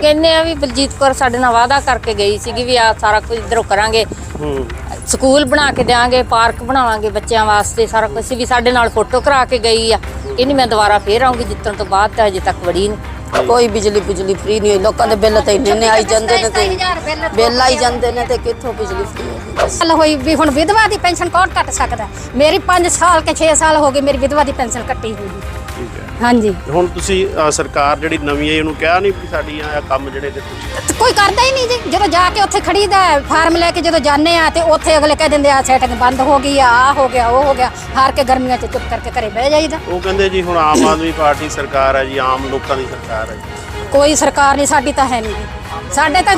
ਕਹਿੰਦੇ ਆ ਵੀ ਬਲਜੀਤ ਕੌਰ ਸਾਡੇ ਨਾਲ ਵਾਅਦਾ ਕਰਕੇ ਗਈ ਸੀਗੀ ਵੀ ਆ ਸਾਰਾ ਕੁਝ ਇਧਰੋਂ ਕਰਾਂਗੇ। ਹੂੰ। ਸਕੂਲ ਬਣਾ ਕੇ ਦੇਾਂਗੇ ਪਾਰਕ ਬਣਾਵਾਂਗੇ ਬੱਚਿਆਂ ਵਾਸਤੇ ਸਾਰਾ ਕੁਝ ਵੀ ਸਾਡੇ ਨਾਲ ਫੋਟੋ ਕਰਾ ਕੇ ਗਈ ਆ। ਕਹਿੰਦੀ ਮੈਂ ਦੁਬਾਰਾ ਫੇਰ ਆਉਂਗੀ ਜਿੱਤਣ ਤੋਂ ਬਾਅਦ ਤਾਂ ਅਜੇ ਤੱਕ ਵੜੀ ਨਹੀਂ ਕੋਈ ਬਿਜਲੀ ਬੁਜਲੀ ਫ੍ਰੀ ਨਹੀਂ ਹੋਈ। ਲੋਕਾਂ ਦੇ ਬਿੱਲ ਤਾਂ ਇੰਨੇ ਨੇ ਆਈ ਜਾਂਦੇ ਨੇ ਤੇ ਬਿੱਲ ਆਈ ਜਾਂਦੇ ਨੇ ਤੇ ਕਿੱਥੋਂ ਬਿਜਲੀ ਫ੍ਰੀ ਹੋਈ? ਗੱਲ ਹੋਈ ਵੀ ਹੁਣ ਵਿਧਵਾ ਦੀ ਪੈਨਸ਼ਨ ਕੌਣ ਕੱਟ ਸਕਦਾ? ਮੇਰੀ 5 ਸਾਲ ਕੇ 6 ਸਾਲ ਹੋ ਗਏ ਮੇਰੀ ਵਿਧਵਾ ਦੀ ਪੈਨਸ਼ਨ ਕੱਟੀ ਹੋਈ। ਹਾਂਜੀ। ਹੁਣ ਤੁਸੀਂ ਅ, ਸਰਕਾਰ ਜਿਹੜੀ ਨਵੀਂ ਹੈ ਇਹਨੂੰ ਕਿਹਾ ਨਹੀਂ ਵੀ ਸਾਡੀਆਂ ਇਹ ਕੰਮ ਜਿਹੜੇ ਤੇ ਤੁਸੀਂ ਤੇ ਕੋਈ ਕਰਦਾ ਹੀ ਨਹੀਂ ਜੀ। ਜਦੋਂ ਜਾ ਕੇ ਉੱਥੇ ਖੜੀਦਾ ਹੈ, ਫਾਰਮ ਲੈ ਕੇ ਜਦੋਂ ਜਾਂਦੇ ਆ ਤੇ ਉੱਥੇ ਅਗਲੇ ਕਹਿ ਦਿੰਦੇ ਆ ਸੈਟਿੰਗ ਬੰਦ ਹੋ ਗਈ ਆ ਆਹ ਹੋ ਗਿਆ ਉਹ ਹੋ ਗਿਆ। ਹਾਰ ਕੇ ਗਰਮੀਆਂ 'ਚ ਚੁੱਪ ਕਰਕੇ ਘਰੇ ਬਹਿ ਜਾਈਦਾ। ਉਹ ਕਹਿੰਦੇ ਜੀ ਹੁਣ ਆਮ ਆਦਮੀ ਪਾਰਟੀ ਸਰਕਾਰ ਹੈ ਜੀ ਆਮ ਲੋਕਾਂ ਦੀ ਸਰਕਾਰ ਹੈ ਜੀ। ਕੋਈ ਸਰਕਾਰ ਨਹੀਂ ਸਾਡੀ ਤਾਂ ਹੈ ਨਹੀਂ। ਜੀ। ਸਾਡੇ ਤਾਂ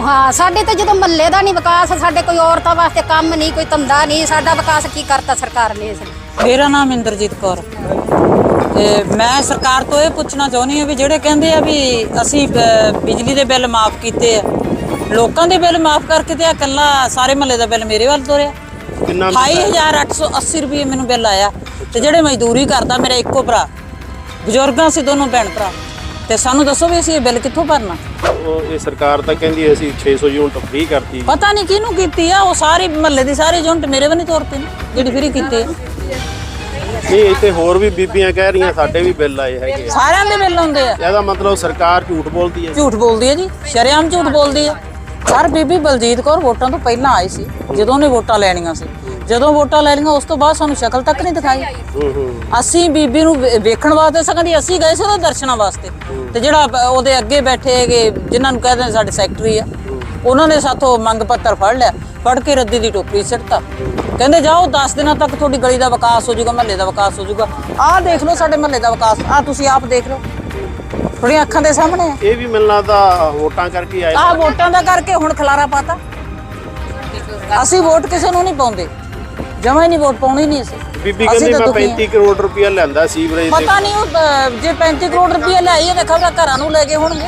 ਹਾਂ ਸਾਡੇ ਤਾਂ ਜਦੋਂ ਮਹੱਲੇ ਦਾ ਨਹੀਂ ਵਿਕਾਸ ਸਾਡੇ ਕੋਈ ਔਰਤਾਂ ਵਾਸਤੇ ਕੰਮ ਨਹੀਂ ਕੋਈ ਧੰਦਾ ਨਹੀਂ ਸਾਡਾ ਵਿਕਾਸ ਕੀ ਕਰਤਾ ਸਰਕਾਰ ਨੇ ਇਸ ਨੇ? ਮੇਰਾ ਨਾਮ ਇੰਦਰਜੀਤ ਕੌਰ। ਤੇ ਮੈਂ ਸਰਕਾਰ ਤੋਂ ਇਹ ਪੁੱਛਣਾ ਚਾਹੁੰਦੀ ਹਾਂ ਵੀ ਜਿਹੜੇ ਕਹਿੰਦੇ ਆ ਵੀ ਅਸੀਂ ਬਿਜਲੀ ਦੇ ਬਿੱਲ ਮਾਫ ਕੀਤੇ ਆ ਲੋਕਾਂ ਦੇ ਬਿੱਲ ਮਾਫ ਕਰਕੇ ਤੇ ਆ ਕੱਲਾ ਸਾਰੇ ਮਹੱਲੇ ਦਾ ਬਿੱਲ ਮੇਰੇ ਵੱਲ ਤੋਰਿਆ। ਕਿੰਨਾ 28880 ਰੁਪਏ ਮੈਨੂੰ ਬਿੱਲ ਆਇਆ ਤੇ ਜਿਹੜੇ ਮਜ਼ਦੂਰੀ ਕਰਦਾ ਮੇਰਾ ਇੱਕੋ ਭਰਾ ਬਜ਼ੁਰਗਾਂ ਸੀ ਦੋਨੋਂ ਭੈਣ ਭਰਾ। ਤੇ ਸਾਨੂੰ ਦੱਸੋ ਵੀ ਅਸੀਂ ਇਹ ਬਿੱਲ ਕਿੱਥੋਂ ਭਰਨਾ? ਉਹ ਇਹ ਸਰਕਾਰ ਤਾਂ ਕਹਿੰਦੀ ਅਸੀਂ 600 ਯੂਨਿਟ ਫ੍ਰੀ ਕਰਤੀ। ਪਤਾ ਨਹੀਂ ਕਿਹਨੂੰ ਕੀਤੀ ਆ ਉਹ ਸਾਰੇ ਮਹੱਲੇ ਦੀ ਸਾਰੇ ਯੂਨਿਟ ਮੇਰੇ ਵੱਲ ਨਹੀਂ ਤੋਰਤੇ ਜਿਹੜੀ ਫਰੀ ਕੀਤੇ ਆ। ਨਹੀਂ ਇੱਥੇ ਹੋਰ ਵੀ ਬੀਬੀਆਂ ਕਹਿ ਰਹੀਆਂ ਸਾਡੇ ਵੀ ਬਿੱਲ ਆਏ ਹੈਗੇ ਆ। ਸਾਰਿਆਂ ਦੇ ਬਿੱਲ ਆਉਂਦੇ ਆ। ਇਹਦਾ ਮਤਲਬ ਸਰਕਾਰ ਝੂਠ ਬੋਲਦੀ ਹੈ। ਝੂਠ ਬੋਲਦੀ ਹੈ ਜੀ ਸ਼ਰੇਆਮ ਝੂਠ ਬੋਲਦੀ ਹੈ। ਸਰ ਬੀਬੀ ਬਲਜੀਤ ਕੌਰ ਵੋਟਾਂ ਤੋਂ ਪਹਿਲਾਂ ਆਈ ਸੀ ਜਦੋਂ ਉਹਨੇ ਵੋਟਾਂ ਲੈਣੀਆਂ ਸੀ। ਜਦੋਂ ਵੋਟਾਂ ਲੈ ਲਈਆਂ ਉਸ ਤੋਂ ਬਾਅਦ ਸਾਨੂੰ ਸ਼ਕਲ ਤੱਕ ਨਹੀਂ ਦਿਖਾਈ। ਹੂੰ ਹੂੰ। ਅਸੀਂ ਬੀਬੀ ਨੂੰ ਵੇ- ਵੇਖਣ ਵਾਸਤੇ ਸਕਦੀ ਅਸੀਂ ਗਏ ਸੀ ਉਹਦੇ ਦਰਸ਼ਨਾਂ ਵਾਸਤੇ। ਤੇ ਜਿਹੜਾ ਬ- ਉਹਦੇ ਅੱਗੇ ਬੈਠੇ ਹੈਗੇ ਜਿਨ੍ਹਾਂ ਨੂੰ ਕਹਿੰਦੇ ਸਾਡੇ ਸੈਕਟਰੀ ਆ ਉਹਨਾਂ ਨੇ ਸਾਥੋਂ ਮੰਗ ਪੱਤਰ ਫੜ ਲਿਆ। ਫੜ ਕੇ ਰੱਦੀ ਦੀ ਟੋਕਰੀ ਸਿੱਟਤਾ। ਕਹਿੰਦੇ ਜਾਓ 10 ਦਿਨਾਂ ਤੱਕ ਤੁਹਾਡੀ ਗਲੀ ਦਾ ਵਿਕਾਸ ਹੋ ਜਾਊਗਾ ਮਹੱਲੇ ਦਾ ਵਿਕਾਸ ਹੋ ਜਾਊਗਾ। ਆਹ ਦੇਖ ਲਓ ਸਾਡੇ ਮਹੱਲੇ ਦਾ ਵਿਕਾਸ ਆਹ ਤੁਸੀਂ ਆਪ ਦੇਖ ਲਓ। ਤੁਹਾਡੀਆਂ ਅੱਖਾਂ ਦੇ ਸਾਹਮਣੇ ਆ। ਇਹ ਵੀ ਮਿਲਣਾ ਤਾਂ ਵੋਟਾਂ ਕਰਕੇ ਆਏ ਆਹ ਵੋਟਾਂ ਦਾ ਕਰਕੇ ਹੁਣ ਖਲਾਰਾ ਪਾਤਾ। ਅਸੀਂ ਵੋਟ ਕਿਸੇ ਨੂੰ ਨਹੀਂ ਪਾਉਂਦੇ। ਜਮਾ ਹੀ ਨਹੀਂ ਵੋਟ ਪਾਉਣੀ ਨਹੀਂ ਅਸੀਂ। ਬੀਬੀ ਕਹਿੰਦੀ ਤਾਂ ਮੈਂ ਦੁਖੀ ਹਾਂ। 35 ਕਰੋੜ ਰੁਪਇਆ ਲੈਂਦਾ ਸੀਵਰੇਜ ਤੇ ਪਤਾ ਨਹੀਂ ਉਹ ਅਹ, ਜੇ 35 ਕਰੋੜ ਰੁਪਏ ਲਿਆਈ ਹੈ ਤਾਂ ਖਬਰਾਂ ਘਰਾਂ ਨੂੰ ਲੈ ਗਏ ਹੋਣਗੇ।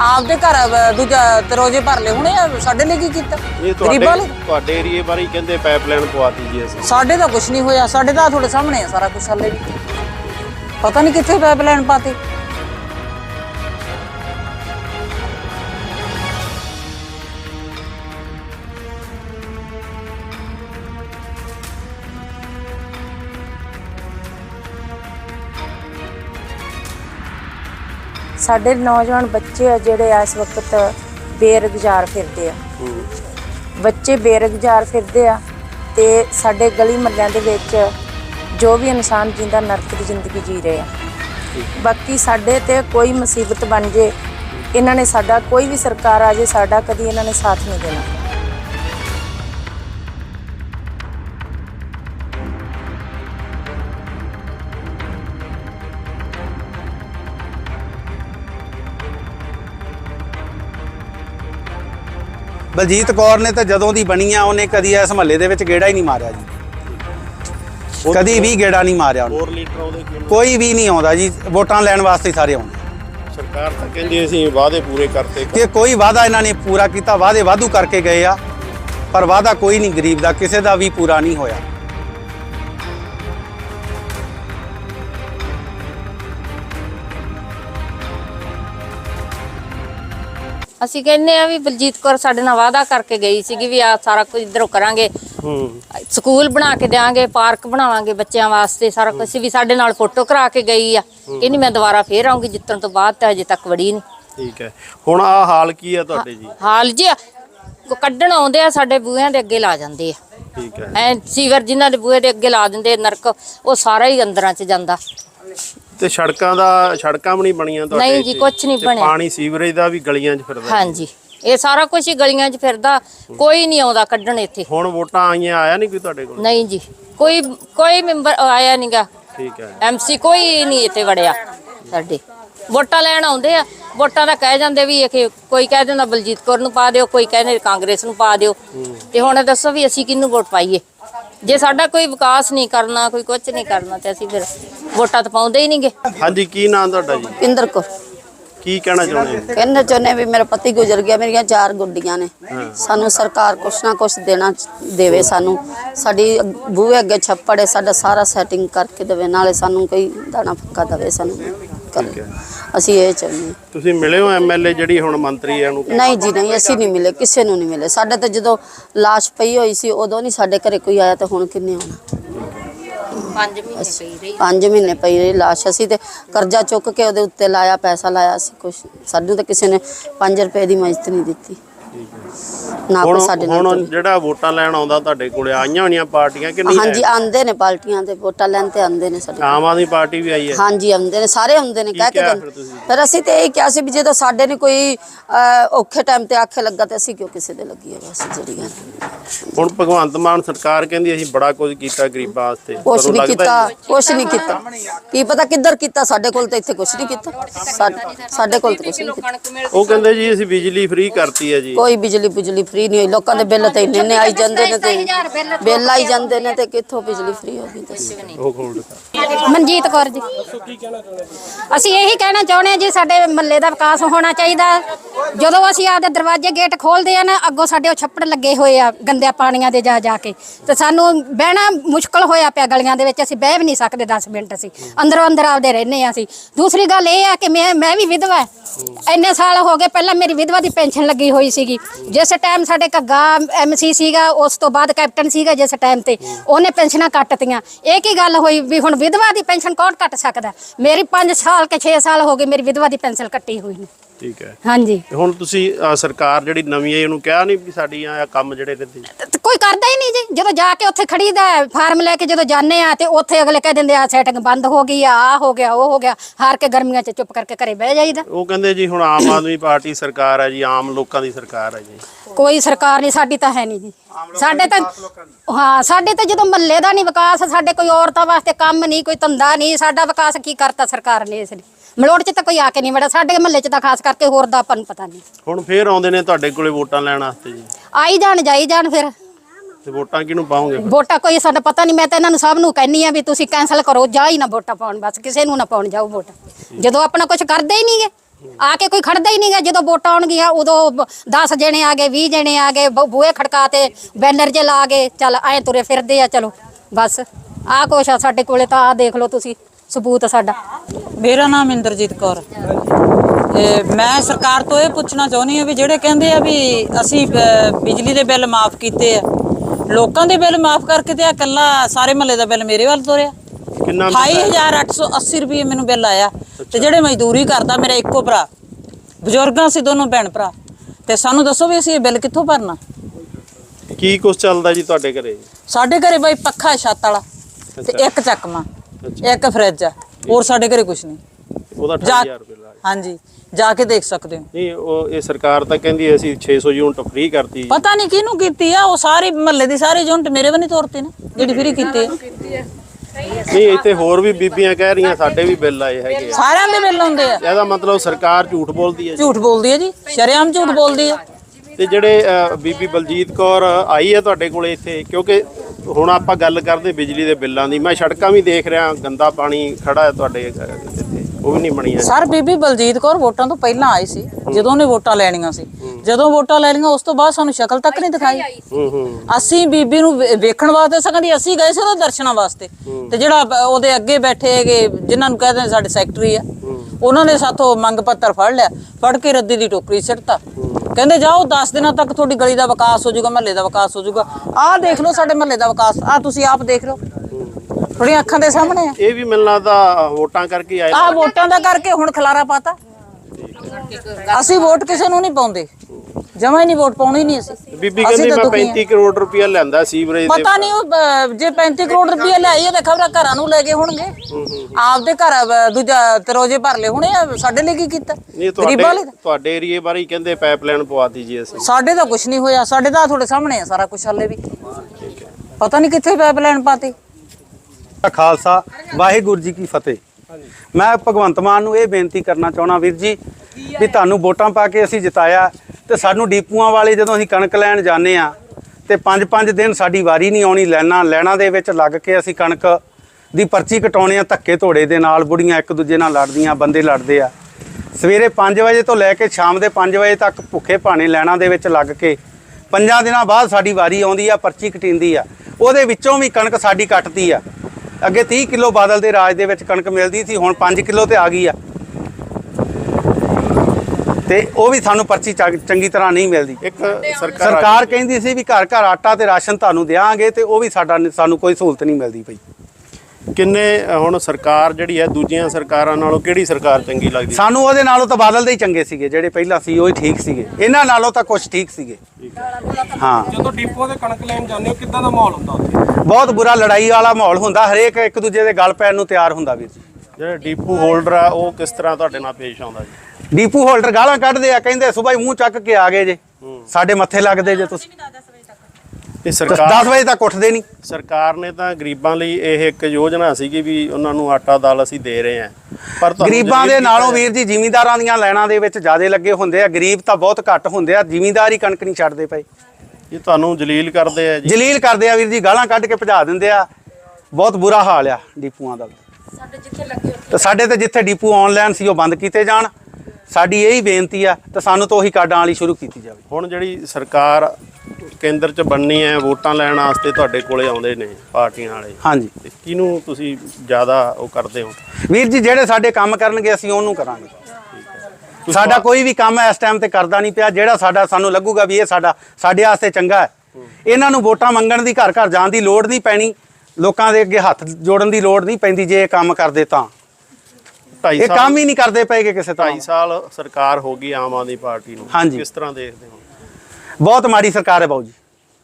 ਆਪਦੇ ਘਰ ਅਹ, ਦੂਜਾ ਤਰੋਜੇ ਭਰ ਲਏ ਹੋਣੇ ਆ ਸਾਡੇ ਲਈ ਕੀ ਕੀਤਾ? ਇਹ ਗਰੀਬਾਂ ਤੁਹਾਡੇ ਲਈ। ਤੁਹਾਡੇ ਏਰੀਏ ਬਾਰੇ ਹੀ ਕਹਿੰਦੇ ਪਾਈਪਲਾਈਨ ਪਵਾਤੀ ਜੀ ਅਸੀਂ। ਸਾਡੇ ਤਾਂ ਕੁਝ ਨਹੀਂ ਹੋਇਆ ਸਾਡੇ ਤਾਂ ਆਹ ਤੁਹਾਡੇ ਸਾਹਮਣੇ ਆ ਸਾਰਾ ਕੁਝ ਹੱਲੇ ਵੀ। ਪਤਾ ਨਹੀਂ ਕਿੱਥੇ ਪਾਈਪਲਾਈਨ ਪਾਤੀ। ਸਾਡੇ ਨੌਜਵਾਨ ਬੱਚੇ ਆ ਜਿਹੜੇ ਇਸ ਵਕਤ ਬੇਰੁਜ਼ਗਾਰ ਫਿਰਦੇ ਆ। ਬੱਚੇ ਬੇਰੁਜ਼ਗਾਰ ਫਿਰਦੇ ਆ ਤੇ ਸਾਡੇ ਗਲੀ ਮਹੱਲਿਆਂ ਦੇ ਵਿੱਚ ਜੋ ਵੀ ਇਨਸਾਨ ਜਿੰਦਾ ਨਰਕ ਦੀ ਜ਼ਿੰਦਗੀ ਜੀ ਰਹੇ ਆ। ਬਾਕੀ ਸਾਡੇ ਤੇ ਕੋਈ ਮੁਸੀਬਤ ਬਣ ਜੇ ਇਹਨਾਂ ਨੇ ਸਾਡਾ ਕੋਈ ਵੀ ਸਰਕਾਰ ਆ ਜੇ ਸਾਡਾ ਕਦੀ ਇਹਨਾਂ ਨੇ ਸਾਥ ਨਹੀਂ ਦੇਣਾ। ਬਲਜੀਤ ਕੌਰ ਨੇ ਤਾਂ ਜਦੋਂ ਦੀ ਬਣੀ ਆ ਉਹਨੇ ਕਦੀ ਇਸ ਮਹੱਲੇ ਦੇ ਵਿੱਚ ਗੇੜਾ ਹੀ ਨਹੀਂ ਮਾਰਿਆ ਜੀ। ਕਦੀ ਵੀ ਗੇੜਾ ਨਹੀਂ ਮਾਰਿਆ ਉਹਨੇ। ਲੀਡਰ ਆਉਂਦੇ? ਕੋਈ ਵੀ ਨਹੀਂ ਆਉਂਦਾ ਜੀ ਵੋਟਾਂ ਲੈਣ ਵਾਸਤੇ ਸਾਰੇ ਆਉਂਦੇ। ਸਰਕਾਰ ਤਾਂ ਕਹਿੰਦੀ ਅਸੀਂ ਵਾਅਦੇ ਪੂਰੇ ਕਰਤੇ। ਕਿ ਕੋਈ ਵਾਅਦਾ ਇਹਨਾਂ ਨੇ ਪੂਰਾ ਕੀਤਾ ਵਾਅਦੇ ਵਾਧੂ ਕਰਕੇ ਗਏ ਆ ਪਰ ਵਾਅਦਾ ਕੋਈ ਨਹੀਂ ਗਰੀਬ ਦਾ ਕਿਸੇ ਦਾ ਵੀ ਪੂਰਾ ਨਹੀਂ ਹੋਇਆ। ਅਸੀਂ ਕਹਿੰਦੇ ਆ ਵੀ ਬਲਜੀਤ ਕੌਰ ਸਾਡੇ ਨਾਲ ਵਾਅਦਾ ਕਰਕੇ ਗਈ ਸੀਗੀ ਵੀ ਆ ਸਾਰਾ ਕੁਝ ਇਧਰੋਂ ਕਰਾਂਗੇ। ਹੂੰ। ਸਕੂਲ ਬਣਾ ਕੇ ਦੇਾਂਗੇ ਪਾਰਕ ਬਣਾਵਾਂਗੇ ਬੱਚਿਆਂ ਵਾਸਤੇ ਸਾਰਾ ਕੁਝ। ਵੀ ਸਾਡੇ ਨਾਲ ਫੋਟੋ ਕਰਾ ਕੇ ਗਈ ਆ। ਕਹਿੰਦੀ ਮੈਂ ਦੁਬਾਰਾ ਫੇਰ ਆਉਂਗੀ ਜਿੱਤਣ ਤੋਂ ਬਾਅਦ ਤਾਂ ਅਜੇ ਤੱਕ ਵੜੀ ਨਹੀਂ। ਠੀਕ ਹੈ। ਹੁਣ ਆ ਹਾਲ ਕੀ ਹੈ ਤੁਹਾਡੇ ਜੀ? ਹਾਲ ਜੀ ਕੋ ਕੱਢਣ ਆਉਂਦੇ ਆ ਸਾਡੇ ਬੂਹਿਆਂ ਦੇ ਅੱਗੇ ਲਾ ਜਾਂਦੇ ਆ। ਠੀਕ ਹੈ। ਐ ਸੀਵਰ ਜਿਨ੍ਹਾਂ ਦੇ ਬੂਹੇ ਦੇ ਅੱਗੇ ਲਾ ਦਿੰਦੇ ਆ ਨਰਕ ਉਹ ਸਾਰਾ ਹੀ ਅੰਦਰਾਂ ਚ ਜਾਂਦਾ। ਤੇ ਸੜਕਾਂ ਦਾ ਸੜਕਾਂ ਵੀ ਨਹੀਂ ਬਣੀਆਂ ਤੁਹਾਡੇ ਨਹੀਂ ਜੀ? ਕੁਛ ਨਹੀਂ ਬਣਿਆ। ਪਾਣੀ ਸੀਵਰੇਜ ਦਾ ਵੀ ਗਲੀਆਂ 'ਚ ਫਿਰਦਾ। ਹਾਂਜੀ। ਇਹ ਸਾਰਾ ਕੁਝ ਹੀ ਗਲੀਆਂ 'ਚ ਫਿਰਦਾ। ਕੋਈ ਨਹੀਂ ਆਉਂਦਾ ਕੱਢਣ ਇੱਥੇ। ਹੁਣ ਵੋਟਾਂ ਆਈਆਂ ਆਇਆ ਨਹੀਂ ਕੋਈ ਤੁਹਾਡੇ ਕੋਲ? ਨਹੀਂ ਜੀ। ਕੋਈ ਕੋਈ ਮੈਂਬਰ ਆਇਆ ਨਹੀਂਗਾ ਠੀਕ ਹੈ। ਐਮਸੀ ਕੋਈ ਨਹੀਂ ਇੱਥੇ ਵੜਿਆ ਸਾਡੇ। ਵੋਟਾਂ ਲੈਣ ਆਉਂਦੇ ਆ। ਵੋਟਾਂ ਦਾ ਕਹਿ ਜਾਂਦੇ ਵੀ ਇਹ ਕੋਈ ਕਹਿ ਦਿੰਦਾ ਬਲਜੀਤ ਕੌਰ ਨੂੰ ਪਾ ਦਿਓ ਕੋਈ ਕਹਿੰਦੇ ਕਾਂਗਰਸ ਨੂੰ ਪਾ ਦਿਓ। ਤੇ ਹੁਣ ਦੱਸੋ ਵੀ ਅਸੀਂ ਕਿਹਨੂੰ ਵੋਟ ਪਾਈਏ? ਜੇ ਸਾਡਾ ਕੋਈ ਵਿਕਾਸ ਨਹੀਂ ਕਰਨਾ ਕੋਈ ਕੁਝ ਨਹੀਂ ਕਰਨਾ ਤੇ ਅਸੀਂ ਫਿਰ ਵੋਟਾਂ ਤਾਂ ਪਾਉਂਦੇ ਹੀ ਨਹੀਂਗੇ ਹਾਂਜੀ ਕੀ ਨਾਮ ਤੁਹਾਡਾ ਜੀ? ਇੰਦਰ ਕੋ ਕੀ ਕਹਿਣਾ ਚਾਹੁੰਦੇ ਹੋ? ਕਹਿੰਦੇ ਚਾਹੁੰਦੇ ਵੀ ਮੇਰਾ ਪਤੀ ਗੁਜ਼ਰ ਗਿਆ ਮੇਰੀਆਂ ਚਾਰ ਗੁੱਡੀਆਂ ਨੇ। ਸਾਨੂੰ ਸਰਕਾਰ ਕੁਛ ਨਾ ਕੁਛ ਦੇਣਾ ਦੇਵੇ ਸਾਨੂੰ। ਸਾਡੀ ਬੂਹੇ ਅੱਗੇ ਛੱਪੜ ਹੈ ਸਾਡਾ ਸਾਰਾ ਸੈਟਿੰਗ ਕਰਕੇ ਦੇਵੇ ਨਾਲੇ ਸਾਨੂੰ ਕੋਈ ਦਾਣਾ ਪੱਕਾ ਦੇਵੇ ਸਾਨੂੰ। ਅਸੀਂ ਇਹ ਚਾਹੁੰਦੇ। ਤੁਸੀਂ ਮਿਲੇ ਹੋ ਐਮਐਲਏ ਜਿਹੜੀ ਹੁਣ ਮੰਤਰੀ ਹੈ ਉਹਨੂੰ? ਨਹੀਂ ਜੀ ਨਹੀਂ ਅਸੀਂ ਨਹੀਂ ਮਿਲੇ ਕਿਸੇ ਨੂੰ ਨਹੀਂ ਮਿਲੇ। ਸਾਡੇ ਤਾਂ ਜਦੋਂ ਲਾਸ਼ ਪਈ ਹੋਈ ਸੀ ਉਦੋਂ ਨਹੀਂ ਸਾਡੇ ਘਰੇ ਕੋਈ ਆਇਆ ਤਾਂ ਹੁਣ ਕਿੰਨੇ ਆਉਣਾ? 5 ਮਹੀਨੇ ਪਈ ਰਹੀ। 5 ਮਹੀਨੇ ਪਈ ਰਹੀ ਲਾਸ਼। ਅਸੀਂ ਤੇ ਕਰਜ਼ਾ ਚੁੱਕ ਕੇ ਉਹਦੇ ਉੱਤੇ ਲਾਇਆ ਪੈਸਾ ਲਾਇਆ ਸੀ ਕੁਛ ਸਾਨੂੰ ਤਾਂ ਕਿਸੇ ਨੇ 5 ਰੁਪਏ ਦੀ ਮਦਦ ਨਹੀਂ ਦਿੱਤੀ। ਨਾ ਹੁਣ ਕੋਈ ਸਾਡੇ ਨਾਲ ਹੁਣ। ਜਿਹੜਾ ਵੋਟਾਂ ਲੈਣ ਆਉਂਦਾ ਤੁਹਾਡੇ ਕੋਲੇ ਆਈਆਂ ਹੋਣੀਆਂ ਪਾਰਟੀਆਂ ਕਿ ਨਹੀਂ ਹਾਂਜੀ? ਆਂਦੇ ਨੇ ਪਾਰਟੀਆਂ ਤੇ ਵੋਟਾਂ ਲੈਣ ਤੇ ਆਂਦੇ ਨੇ ਸਾਡੇ ਆਮ ਆਦਮੀ ਪਾਰਟੀ ਵੀ ਆਈ ਹੈ ਹਾਂਜੀ ਆਉਂਦੇ ਨੇ ਸਾਰੇ ਆਉਂਦੇ ਨੇ ਕਹਿ ਕੇ ਕਿਹਾ ਜਾਂਦੇ ਫਿਰ ਤੁਸੀਂ? ਫਿਰ ਅਸੀਂ ਤੇ ਇਹ ਕਿਹਾ ਸੀ ਵੀ ਜਦੋਂ ਸਾਡੇ ਨੇ ਕੋਈ ਅਹ, ਔਖੇ ਟਾਈਮ ਤੇ ਆਖੇ ਲੱਗਾ ਤੇ ਅਸੀਂ ਕਿਉਂ ਕਿਸੇ ਦੇ ਲੱਗੀਏ ਬਸ ਜਿਹੜੀ ਗੱਲ ਹੁਣ ਭਗਵੰਤ ਮਾਨ ਸਰਕਾਰ ਕਹਿੰਦੀ ਅਸੀਂ ਬੜਾ ਕੁਝ ਕੀਤਾ ਗਰੀਬਾਂ ਵਾਸਤੇ ਕੁਛ ਤੁਹਾਨੂੰ ਨਹੀਂ ਲੱਗਦਾ ਕੀਤਾ ਜੀ? ਕੁਛ ਨਹੀਂ ਕੀਤਾ ਕੀ ਪਤਾ ਕਿੱਧਰ ਕੀਤਾ ਸਾਡੇ ਕੋਲ ਤਾਂ ਇੱਥੇ ਕੁਛ ਨਹੀਂ ਕੀਤਾ ਸਾਡੇ- ਸਾਡੇ ਕੋਲ ਤਾਂ ਕੁਛ ਨਹੀਂ ਕੀਤਾ ਉਹ ਕਹਿੰਦੇ ਜੀ ਅਸੀਂ ਬਿਜਲੀ ਫ੍ਰੀ ਕਰਤੀ ਹੈ ਜੀ ਕੋਈ ਬਿਜਲੀ ਬਿਜਲੀ ਫ੍ਰੀ ਨਹੀਂ ਹੋਈ। ਲੋਕਾਂ ਦੇ ਬਿੱਲ ਤੇ ਇੰਨੇ ਇੰਨੇ ਆਈ ਜਾਂਦੇ ਨੇ ਤੇ ਬਿੱਲ ਆਈ ਜਾਂਦੇ ਨੇ ਤੇ ਕਿੱਥੋਂ ਬਿਜਲੀ ਫ੍ਰੀ ਹੋ ਗਈ ਦੱਸੋ। ਮਨਜੀਤ ਕੌਰ ਜੀ। ਅਸੀਂ ਇਹੀ ਕਹਿਣਾ ਚਾਹੁੰਦੇ ਹਾਂ ਜੀ ਸਾਡੇ ਮਹੱਲੇ ਦਾ ਵਿਕਾਸ ਹੋਣਾ ਚਾਹੀਦਾ। ਜਦੋਂ ਅਸੀਂ ਆਪਦੇ ਦਰਵਾਜ਼ੇ ਗੇਟ ਖੋਲਦੇ ਆ ਨਾ ਅੱਗੋਂ ਸਾਡੇ ਉਹ ਛੱਪੜ ਲੱਗੇ ਹੋਏ ਆ ਗੰਦਿਆਂ ਪਾਣੀਆਂ ਦੇ ਜਾ ਜਾ ਕੇ। ਤੇ ਸਾਨੂੰ ਬਹਿਣਾ ਮੁਸ਼ਕਲ ਹੋਇਆ ਪਿਆ ਗਲੀਆਂ ਦੇ ਵਿੱਚ ਅਸੀਂ ਬਹਿ ਵੀ ਨਹੀਂ ਸਕਦੇ 10 ਮਿੰਟ ਅਸੀਂ। ਅੰਦਰੋਂ ਅੰਦਰ ਆਪਦੇ ਰਹਿੰਦੇ ਆ ਅਸੀਂ। ਦੂਸਰੀ ਗੱਲ ਇਹ ਆ ਕਿ ਮੈਂ ਮੈਂ ਵੀ ਵਿਧਵਾ ਇੰਨੇ ਸਾਲ ਹੋ ਗਏ ਪਹਿਲਾਂ ਮੇਰੀ ਵਿਧਵਾ ਦੀ ਪੈਨਸ਼ਨ ਲੱਗੀ ਹੋਈ ਸੀਗੀ। ਜਿਸ ਟਾਈਮ ਸਾਡੇ ਘੱਗਾ ਐਮਸੀ ਸੀਗਾ, ਉਸ ਤੋਂ ਬਾਅਦ ਕੈਪਟਨ ਸੀਗਾ ਜਿਸ ਟਾਈਮ ਤੇ। ਉਹਨੇ ਪੈਨਸ਼ਨਾਂ ਕੱਟਤੀਆਂ ਇਹ ਕੀ ਗੱਲ ਹੋਈ ਵੀ ਹੁਣ ਵਿਧਵਾ ਦੀ ਪੈਨਸ਼ਨ ਕੌਣ ਕੱਟ ਸਕਦਾ? ਮੇਰੀ 5 ਸਾਲ ਕੇ 6 ਸਾਲ ਹੋ ਗਏ, ਮੇਰੀ ਵਿਧਵਾ ਦੀ ਪੈਨਸ਼ਨ ਕੱਟੀ ਹੋਈ ਨੇ। ਠੀਕ ਹੈ। ਹਾਂਜੀ। ਤੇ ਹੁਣ ਤੁਸੀਂ ਅਹ, ਸਰਕਾਰ ਜਿਹੜੀ ਨਵੀਂ ਹੈ ਉਹਨੂੰ ਕਿਹਾ ਨਹੀਂ ਵੀ ਸਾਡੀਆਂ ਇਹ ਕੰਮ ਜਿਹੜੇ ਨੇ ਤੇ ਤੇ ਕੋਈ ਕਰਦਾ ਹੀ ਨਹੀਂ ਜੀ। ਜਦੋਂ ਜਾ ਕੇ ਉੱਥੇ ਖੜੀਦਾ ਹੈ, ਫਾਰਮ ਲੈ ਕੇ ਜਦੋਂ ਜਾਂਦੇ ਆ ਤੇ ਉੱਥੇ ਅਗਲੇ ਕਹਿ ਦਿੰਦੇ ਆ ਸੈਟਿੰਗ ਬੰਦ ਹੋ ਗਈ ਆ ਆਹ ਹੋ ਗਿਆ ਉਹ ਹੋ ਗਿਆ ਹਾਰ ਕੇ ਗਰਮੀਆਂ 'ਚ ਚੁੱਪ ਕਰਕੇ ਘਰੇ ਬਹਿ ਜਾਈਦਾ। ਉਹ ਕਹਿੰਦੇ ਜੀ ਹੁਣ ਆਮ ਆਦਮੀ ਪਾਰਟੀ ਸਰਕਾਰ ਹੈ ਜੀ ਆਮ ਲੋਕਾਂ ਦੀ ਸਰਕਾਰ ਹੈ ਜੀ। ਕੋਈ ਸਰਕਾਰ ਨਹੀਂ ਸਾਡੀ ਤਾਂ ਹੈ ਨਹੀਂ ਜੀ। ਸਾਡੇ ਤਾਂ ਹਾਂ ਸਾਡੇ ਤਾਂ ਜਦੋਂ ਮਹੱਲੇ ਦਾ ਨਹੀਂ ਵਿਕਾਸ ਸਾਡੇ ਕੋਈ ਔਰਤਾਂ ਵਾਸਤੇ ਕੰਮ ਨਹੀਂ ਕੋਈ ਧੰਦਾ ਨਹੀਂ ਸਾਡਾ ਵਿਕਾਸ ਕੀ ਕਰਤਾ ਸਰਕਾਰ ਨੇ ਇਸ ਨੇ ਮਲੋੜ 'ਚ ਤਾਂ ਕੋਈ ਆ ਕੇ ਨਹੀਂ ਵੜਾ ਸਾਡੇ ਮਹੱਲੇ 'ਚ ਤਾਂ ਖਾਸ ਕਰਕੇ ਹੋਰ ਦਾ ਆਪਾਂ ਨੂੰ ਪਤਾ ਨਹੀਂ। ਹੁਣ ਫੇਰ ਆਉਂਦੇ ਨੇ ਤੁਹਾਡੇ ਕੋਲੇ ਵੋਟਾਂ ਲੈਣ ਵਾਸਤੇ ਜੀ? ਆਈ ਜਾਣ ਜਾਈ ਜਾਣ ਫਿਰ। ਤੇ ਵੋਟਾਂ ਕਿਹਨੂੰ ਪਾਉਂਗੇ ਵੋਟਾਂ ਕੋਈ ਸਾਡਾ ਪਤਾ ਨਹੀਂ ਮੈਂ ਤਾਂ ਇਹਨਾਂ ਨੂੰ ਸਭ ਨੂੰ ਕਹਿੰਨੀ ਆ ਵੀ ਤੁਸੀਂ ਕੈਨਸਲ ਕਰੋ ਜਾ ਹੀ ਨਾ ਵੋਟਾਂ ਪਾਉਣ ਬਸ ਕਿਸੇ ਨੂੰ ਨਾ ਪਾਉਣ ਜਾਓ ਵੋਟ। ਜਦੋਂ ਆਪਣਾ ਕੁਝ ਕਰਦੇ ਹੀ ਨਹੀਂਗੇ ਆ ਕੇ ਕੋਈ ਖੜਦਾ ਹੀ ਨਹੀਂਗਾ ਜਦੋਂ ਵੋਟਾਂ ਆਉਣਗੀਆਂ ਉਦੋਂ 10 ਜਣੇ ਆ ਗਏ 20 ਜਣੇ ਆ ਗਏ ਬ- ਬੂਹੇ ਖੜਕਾ ਤੇ ਬੈਨਰ ਜੇ ਲਾ ਗਏ ਚੱਲ ਐ ਤੁਰੇ ਫਿਰਦੇ ਆ ਚਲੋ ਬਸ। ਆਹ ਕੁਛ ਆ ਸਾਡੇ ਕੋਲੇ ਤਾਂ ਆ ਦੇਖ ਲਓ ਤੁਸੀਂ। ਸਬੂਤ ਆ ਸਾਡਾ। ਮੇਰਾ ਨਾਮ ਇੰਦਰਜੀਤ ਕੌਰ ਤੇ ਮੈਂ ਸਰਕਾਰ ਤੋਂ ਇਹ ਪੁੱਛਣਾ ਚਾਹੁੰਦੀ ਹਾਂ ਵੀ ਜਿਹੜੇ ਕਹਿੰਦੇ ਆ ਵੀ ਅਸੀਂ ਬਿਜਲੀ ਦੇ ਬਿੱਲ ਮਾਫ ਕੀਤੇ ਆ। ਲੋਕਾਂ ਦੇ ਬਿੱਲ ਮਾਫ ਕਰਕੇ ਤੇ ਆ ਕੱਲਾ ਸਾਰੇ ਮਹੱਲੇ ਦਾ ਬਿੱਲ ਮੇਰੇ ਵੱਲ ਤੋਰਿਆ। ਕਿੰਨਾ ਬਿੱਲ ਆਇਆ? 28880 ਰੁਪਏ ਮੈਨੂੰ ਬਿੱਲ ਆਇਆ। ਤੇ ਜਿਹੜੇ ਮਜ਼ਦੂਰੀ ਕਰਦਾ ਮੇਰਾ ਇੱਕੋ ਭਰਾ। ਬਜ਼ੁਰਗਾਂ ਸੀ ਦੋਨੋਂ ਭੈਣ ਭਰਾ। ਤੇ ਸਾਨੂੰ ਦੱਸੋ ਵੀ ਅਸੀਂ ਇਹ ਬਿੱਲ ਕਿੱਥੋਂ ਭਰਨਾ? ਕੀ ਕੁਝ ਚੱਲਦਾ ਜੀ ਤੁਹਾਡੇ ਘਰੇ? ਸਾਡੇ ਘਰੇ ਬਾਈ ਪੱਖਾ ਛੱਤ ਵਾਲਾ ਤੇ ਇੱਕ ਚੱਕਮਾ। ਇੱਕ ਫਰਿੱਜ ਆ। ਹੋਰ ਸਾਡੇ ਘਰੇ ਕੁਝ ਨਹੀਂ। ਉਹਦਾ ਜਾ 8000 ਰੁਪਏ ਲੱਗ ਹਾਂਜੀ ਜਾ ਕੇ ਦੇਖ ਸਕਦੇ ਹੋ। ਨਹੀਂ ਉਹ ਇਹ ਸਰਕਾਰ ਤਾਂ ਕਹਿੰਦੀ ਹੈ ਅਸੀਂ 600 ਯੂਨਿਟ ਫ੍ਰੀ ਕਰਤੀ ਪਤਾ ਨਹੀਂ ਕਿਹਨੂੰ ਕੀਤੀ ਆ ਉਹ ਸਾਰੇ ਮਹੱਲੇ ਦੀ ਸਾਰੇ ਯੂਨਿਟ ਮੇਰੇ ਵੱਲ ਤੋਰਤੇ ਨੇ। ਜਿਹੜੀ ਫਰੀ ਕੀਤੀ ਆ। ਨਹੀਂ ਇੱਥੇ ਹੋਰ ਵੀ ਬੀਬੀਆਂ ਕਹਿ ਰਹੀਆਂ ਸਾਡੇ ਵੀ ਬਿੱਲ ਆਏ ਹੈਗੇ ਆ। ਸਾਰਿਆਂ ਦੇ ਬਿੱਲ ਆਉਂਦੇ ਆ। ਇਹਦਾ ਮਤਲਬ ਸਰਕਾਰ ਝੂਠ ਬੋਲਦੀ ਹੈ ਜੀ। ਝੂਠ ਬੋਲਦੀ ਹੈ ਜੀ ਸ਼ਰੇਆਮ ਝੂਠ ਬੋਲਦੀ ਹੈ ਤੇ ਜਿਹੜੇ ਬੀਬੀ ਬਲਜੀਤ ਕੌਰ ਆਈ ਹੈ ਤੁਹਾਡੇ ਕੋਲੇ ਇੱਥੇ ਕਿਉਂਕਿ ਹੁਣ ਆਪਾਂ ਗੱਲ ਕਰਦੇ ਬਿਜਲੀ ਦੇ ਬਿੱਲਾਂ ਦੀ ਮੈਂ ਸੜਕਾਂ ਵੀ ਦੇਖ ਰਿਹਾ ਗੰਦਾ ਪਾਣੀ ਖੜਾ ਹੈ ਤੁਹਾਡੇ ਇੱਥੇ ਉਹ ਵੀ ਨਹੀਂ ਬਣੀਆਂ ਸਰ ਬੀਬੀ ਬਲਜੀਤ ਕੌਰ ਵੋਟਾਂ ਤੋਂ ਪਹਿਲਾਂ ਆਈ ਸੀ ਜਦੋਂ ਉਹਨੇ ਵੋਟਾਂ ਲੈਣੀਆਂ ਸੀ। ਜਦੋਂ ਵੋਟਾਂ ਲੈ ਲਈਆਂ ਉਸ ਤੋਂ ਬਾਅਦ ਸਾਨੂੰ ਸ਼ਕਲ ਤੱਕ ਨਹੀਂ ਦਿਖਾਈ। ਅਸੀਂ ਬੀਬੀ ਨੂੰ ਵੇਖਣ ਵਾਸਤੇ ਸਕਦੀ ਅਸੀਂ ਗਏ ਸੀ ਉਹਦੇ ਦਰਸ਼ਨਾਂ ਵਾਸਤੇ। ਤੇ ਜਿਹੜਾ ਉਹਦੇ ਅੱਗੇ ਬੈਠੇ ਹੈਗੇ ਜਿਨ੍ਹਾਂ ਨੂੰ ਕਹਿੰਦੇ ਸਾਡੇ ਸੈਕਟਰੀ ਆ ਉਹਨਾਂ ਨੇ ਸਾਥੋਂ ਮੰਗ ਪੱਤਰ ਫੜ ਲਿਆ ਫੜ ਕੇ ਰੱਦੀ ਦੀ ਟੋਕਰੀ ਸਿੱਟਤਾ। ਕਹਿੰਦੇ ਜਾਓ 10 ਦਿਨਾਂ ਤੱਕ ਤੁਹਾਡੀ ਗਲੀ ਦਾ ਵਿਕਾਸ ਹੋ ਜਾਊਗਾ ਮਹੱਲੇ ਦਾ ਵਿਕਾਸ ਹੋ ਜਾਊਗਾ। ਆਹ ਦੇਖ ਲਓ ਸਾਡੇ ਮਹੱਲੇ ਦਾ ਵਿਕਾਸ ਆਹ ਤੁਸੀਂ ਆਪ ਦੇਖ ਲਓ। ਤੁਹਾਡੀਆਂ ਅੱਖਾਂ ਦੇ ਸਾਹਮਣੇ ਆ। ਇਹ ਵੀ ਮੈਨੂੰ ਲੱਗਦਾ ਵੋਟਾਂ ਕਰਕੇ ਆਏ ਆਹ ਵੋਟਾਂ ਦਾ ਕਰਕੇ ਹੁਣ ਖਲਾਰਾ ਪਾਤਾ। ਅਸੀਂ ਵੋਟ ਕਿਸੇ ਨੂੰ ਨਹੀਂ ਪਾਉਂਦੇ। ਜਮਾ ਹੀ ਨਹੀਂ ਵੋਟ ਪਾਉਣੀ ਨਹੀਂ ਅਸੀਂ। ਬੀਬੀ ਕਹਿੰਦੀ ਮੈਂ ਦੁਖੀ ਹਾਂ। 35 ਕਰੋੜ ਰੁਪਇਆ ਲੈਂਦਾ ਸੀਵਰੇਜ ਦੇ ਪਤਾ ਨਹੀਂ ਉਹ ਜੇ 35 ਕਰੋੜ ਰੁਪਏ ਲਿਆਈ ਹੈ ਤਾਂ ਖਬਰਾਂ ਘਰਾਂ ਨੂੰ ਲੈ ਗਏ ਹੋਣਗੇ। ਆਪਦੇ ਘਰ ਦੂਜਾ ਤਰੋਜੇ ਭਰ ਲਏ ਹੋਣੇ ਸਾਡੇ ਲਈ ਕੀ ਕੀਤਾ? ਗਰੀਬਾਂ ਤੁਹਾਡੇ ਲਈ ਤੁਹਾਡੇ ਏਰੀਏ ਬਾਰੇ ਹੀ ਕਹਿੰਦੇ ਪਾਈਪਲਾਈਨ ਪਵਾਤੀ ਜੀ ਅਸੀਂ। ਸਾਡੇ ਤਾਂ ਕੁਝ ਨਹੀਂ ਹੋਇਆ ਸਾਡੇ ਤਾਂ ਤੁਹਾਡੇ ਸਾਹਮਣੇ ਆ ਸਾਰਾ ਕੁਝ ਹੱਲੇ ਵੀ। ਪਤਾ ਨਹੀਂ ਕਿੱਥੇ ਪਾਈਪਲਾਈਨ ਪਾਤੀ। ਖਾਲਸਾ ਵਾਹਿਗੁਰੂ ਜੀ ਕੀ ਫਤਿਹ। ਮੈਂ ਭਗਵੰਤ ਮਾਨ ਨੂੰ ਇਹ ਬੇਨਤੀ ਕਰਨਾ ਚਾਹਣਾ ਵੀਰ ਜੀ ਵੀ ਤੁਹਾਨੂੰ ਵੋਟਾਂ ਪਾ ਕੇ ਅਸੀਂ ਜਿਤਾਇਆ। ਤੇ ਸਾਨੂੰ ਡੀਪੂਆਂ ਵਾਲੇ ਜਦੋਂ ਅਸੀਂ ਕਣਕ ਲੈਣ ਜਾਂਦੇ ਆ ਤੇ 5-5 ਦਿਨ ਸਾਡੀ ਵਾਰੀ ਨਹੀਂ ਆਉਣੀ ਲੈਣਾ ਲੈਣਾ ਦੇ ਵਿੱਚ ਲੱਗ ਕੇ ਅਸੀਂ ਕਣਕ ਦੀ ਪਰਚੀ ਕਟਾਉਣੇ ਆ ਧੱਕੇ ਧੋੜੇ ਦੇ ਨਾਲ, ਬੁੜੀਆਂ ਇੱਕ ਦੂਜੇ ਨਾਲ ਲੜਦੀਆਂ, ਬੰਦੇ ਲੜਦੇ ਆ। ਸਵੇਰੇ 5 ਵਜੇ ਤੋਂ ਲੈ ਕੇ ਸ਼ਾਮ ਦੇ 5 ਵਜੇ ਤੱਕ ਭੁੱਖੇ ਭਾਣੇ ਲੈਣਾ ਦੇ ਵਿੱਚ ਲੱਗ ਕੇ ਪੰਜਾਂ ਦਿਨਾਂ ਬਾਅਦ ਸਾਡੀ ਵਾਰੀ ਆਉਂਦੀ ਆ, ਪਰਚੀ ਕਟਿੰਦੀ ਆ। ਉਹਦੇ ਵਿੱਚੋਂ ਵੀ ਕਣਕ ਸਾਡੀ ਕੱਟਦੀ ਆ। ਅੱਗੇ 30 ਕਿਲੋ ਬਾਦਲ ਦੇ ਰਾਜ ਦੇ ਵਿੱਚ ਕਣਕ ਮਿਲਦੀ ਸੀ, ਹੁਣ 5 ਕਿਲੋ ਤੇ ਆ ਗਈ ਆ। ਤੇ ਉਹ ਵੀ ਸਾਨੂੰ ਪਰਚੀ ਚੰਗ- ਤਰ੍ਹਾਂ ਨਹੀਂ ਮਿਲਦੀ। ਇੱਕ ਸਰਕਾਰ ਸਰਕਾਰ ਕਹਿੰਦੀ ਸੀ ਵੀ ਘਰ ਘਰ ਆਟਾ ਤੇ ਰਾਸ਼ਨ ਤੁਹਾਨੂੰ ਦਿਆਂਗੇ ਤੇ ਉਹ ਵੀ ਸਾਡਾ ਸਾਨੂੰ ਕੋਈ ਸਹੂਲਤ ਨਹੀਂ ਮਿਲਦੀ ਪਈ। ਕਿੰਨੇ ਹੁਣ ਸਰਕਾਰ ਜਿਹੜੀ ਹੈ ਦੂਜੀਆਂ ਸਰਕਾਰਾਂ ਨਾਲੋਂ ਕਿਹੜੀ ਸਰਕਾਰ ਚੰਗੀ ਲੱਗਦੀ? ਸਾਨੂੰ ਉਹਦੇ ਨਾਲੋਂ ਤਾਂ ਬਾਦਲ ਦੇ ਹੀ ਚੰਗੇ ਸੀਗੇ ਜਿਹੜੇ ਪਹਿਲਾਂ ਸੀ ਉਹ ਹੀ ਠੀਕ ਸੀਗੇ। ਇਹਨਾਂ ਨਾਲੋਂ ਤਾਂ ਕੁਝ ਠੀਕ ਸੀਗੇ। ਹਾਂ। ਜਦੋਂ ਡਿਪੋ ਦੇ ਕਣਕ ਲੈਣ ਜਾਂਦੇ ਹੋ ਕਿੱਦਾਂ ਦਾ ਮਾਹੌਲ ਹੁੰਦਾ ਉੱਥੇ? ਬਹੁਤ ਬੁਰਾ ਲੜਾਈ ਵਾਲਾ ਮਾਹੌਲ ਹੁੰਦਾ ਹਰੇਕ ਇੱਕ ਦੂਜੇ ਦੇ ਗਲ ਪੈਣ ਨੂੰ ਤਿਆਰ ਹੁੰਦਾ ਵੀਰ ਜੀ। ਜਿਹੜਾ ਡੀਪੂ ਹੋਲਡਰ ਆ ਉਹ ਕਿਸ ਤਰ੍ਹਾਂ ਤੁਹਾਡੇ ਨਾਲ ਪੇਸ਼ ਆਉਂਦਾ ਜੀ? ਡੀਪੂ ਹੋਲਡਰ ਗਾਲਾਂ ਕੱਢਦੇ ਆ ਕਹਿੰਦੇ ਸੁਬਾਹ ਹੀ ਮੂੰਹ ਚੱਕ ਕੇ ਆ ਗਏ ਜੇ। ਸਾਡੇ ਮੱਥੇ ਲੱਗਦੇ ਜੇ ਤੁਸੀਂ। ਇਹ 10 ਸਰਕਾਰ ਵਜੇ ਤੱਕ ਉੱਠਦੇ ਨਹੀਂ। ਸਰਕਾਰ ਨੇ ਤਾਂ ਗਰੀਬਾਂ ਲਈ ਇਹ ਇੱਕ ਯੋਜਨਾ ਸੀਗੀ ਵੀ ਉਹਨਾਂ ਨੂੰ ਆਟਾ ਦਾਲ ਅਸੀਂ ਦੇ ਰਹੇ ਹਾਂ। ਪਰ ਗਰੀਬਾਂ ਦੇ ਨਾਲੋਂ ਵੀਰ ਜੀ ਜ਼ਿਮੀਂਦਾਰਾਂ ਦੀਆਂ ਲਾਈਨਾਂ ਦੇ ਵਿੱਚ ਜ਼ਿਆਦੇ ਲੱਗੇ ਹੁੰਦੇ ਆ ਗਰੀਬ ਤਾਂ ਬਹੁਤ ਘੱਟ ਹੁੰਦੇ ਆ ਜ਼ਿਮੀਂਦਾਰ ਹੀ ਕਣਕ ਨਹੀਂ ਛੱਡਦੇ ਪਏ। ਇਹ ਤੁਹਾਨੂੰ ਜਲੀਲ ਕਰਦੇ ਆ ਜੀ। ਜਲੀਲ ਕਰਦੇ ਆ ਵੀਰ ਜੀ ਗਾਲਾਂ ਕੱਢ ਕੇ ਭਜਾ ਦਿੰਦੇ ਆ। ਬਹੁਤ ਬੁਰਾ ਹਾਲ ਆ ਡੀਪੂਆਂ ਦਾ। ਤੇ ਸਾਡੇ ਤੇ ਜਿੱਥੇ ਡੀਪੂ ਆਨਲਾਈਨ ਸੀ ਉਹ ਬੰਦ ਕੀਤੇ ਜਾਣ। ਸਾਡੀ ਇਹੀ ਬੇਨਤੀ ਆ ਤੇ ਸਾਨੂੰ ਤਾਂ ਉਹੀ ਕਾਰਡਾਂ ਵਾਲੀ ਸ਼ੁਰੂ ਕੀਤੀ ਜਾਵੇ। ਹੁਣ ਜਿਹੜੀ ਸਰਕਾਰ ਕੇਂਦਰ 'ਚ ਬਣਨੀ ਹੈ ਵੋਟਾਂ ਲੈਣ ਵਾਸਤੇ ਤੁਹਾਡੇ ਕੋਲੇ ਆਉਂਦੇ ਨੇ ਪਾਰਟੀਆਂ ਵਾਲੇ। ਹਾਂਜੀ। ਤੇ ਕਿਹਨੂੰ ਤੁਸੀਂ ਜ਼ਿਆਦਾ ਉਹ ਕਰਦੇ ਹੋ? ਵੀਰ ਜੀ ਜਿਹੜੇ ਸਾਡੇ ਕੰਮ ਕਰਨਗੇ ਅਸੀਂ ਉਹਨੂੰ ਕਰਾਂਗੇ। ਸਾਡਾ ਕੋਈ ਵੀ ਕੰਮ ਇਸ ਟਾਈਮ ਤੇ ਕਰਦਾ ਨਹੀਂ ਪਿਆ ਜਿਹੜਾ ਸਾਡਾ ਸਾਨੂੰ ਲੱਗੂਗਾ ਵੀ ਇਹ ਸਾਡਾ ਸਾਡੇ ਵਾਸਤੇ ਚੰਗਾ ਹੈ। ਇਹਨਾਂ ਨੂੰ ਵੋਟਾਂ ਮੰਗਣ ਦੀ ਘਰ ਘਰ ਜਾਣ ਦੀ ਲੋੜ ਨਹੀਂ ਪੈਣੀ। ਲੋਕਾਂ ਦੇ ਅੱਗੇ ਹੱਥ ਜੋੜਨ ਦੀ ਲੋੜ ਨਹੀਂ ਪੈਂਦੀ ਜੇ ਇਹ ਕੰਮ ਕਰਦੇ ਤਾਂ। 2.5 ਇਹ ਕੰਮ ਹੀ ਨਹੀਂ ਕਰਦੇ ਪਏਗੇ ਕਿਸੇ ਤਰ੍ਹਾਂ 2.5 ਸਾਲ ਸਰਕਾਰ ਹੋ ਗਈ ਆਮ ਆਦਮੀ ਪਾਰਟੀ ਨੂੰ। ਹਾਂਜੀ। ਕਿਸ ਤਰ੍ਹਾਂ ਦੇਖਦੇ ਹੋ? ਬਹੁਤ ਮਾੜੀ ਸਰਕਾਰ ਹੈ ਬਾਊ ਜੀ।